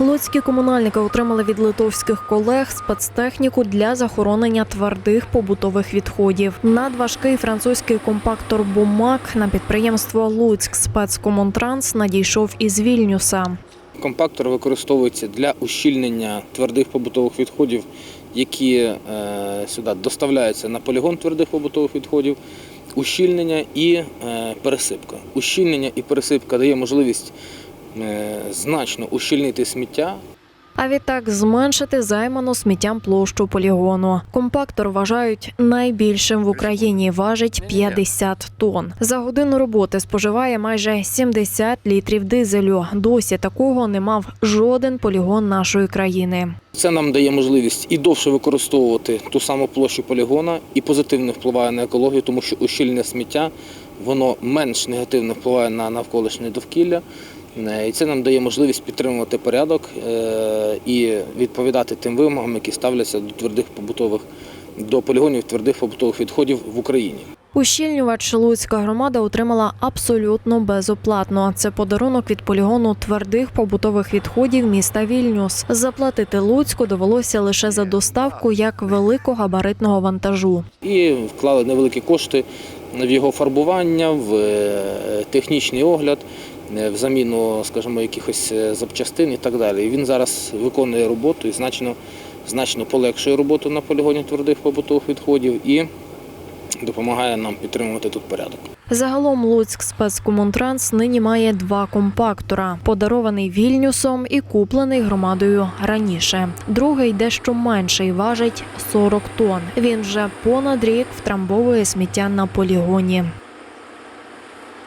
Луцькі комунальники отримали від литовських колег спецтехніку для захоронення твердих побутових відходів. Надважкий французький компактор Бумак на підприємство Луцьк спецкомунтранс надійшов із Вільнюса. Компактор використовується для ущільнення твердих побутових відходів, які е, сюди доставляються на полігон твердих побутових відходів, ущільнення і е, пересипка. Ущільнення і пересипка дає можливість значно ущільнити сміття, А відтак зменшити займану сміттям площу полігону. Компактор вважають найбільшим в Україні. Важить 50 тонн. За годину роботи споживає майже 70 літрів дизелю. Досі такого не мав жоден полігон нашої країни. Це нам дає можливість і довше використовувати ту саму площу полігона, і позитивно впливає на екологію, тому що ущільнення сміття воно менш негативно впливає на навколишнє довкілля. Е, І це нам дає можливість підтримувати порядок е, і відповідати тим вимогам, які ставляться до твердих побутових до полігонів твердих побутових відходів в Україні. Ущільнювач Луцька громада отримала абсолютно безоплатно. Це подарунок від полігону твердих побутових відходів міста Вільнюс. Заплатити Луцьку довелося лише за доставку як великогабаритного вантажу. І вклали невеликі кошти в його фарбування, в е, технічний огляд, в заміну, скажімо, якихось е, запчастин і так далі. І він зараз виконує роботу і значно, значно полегшує роботу на полігоні твердих побутових відходів і допомагає нам підтримувати тут порядок. Загалом Луцьк спецкомунтранс нині має два компактора, подарований Вільнюсом і куплений громадою раніше. Другий дещо менший, важить 40 тонн. Він вже понад рік втрамбовує сміття на полігоні.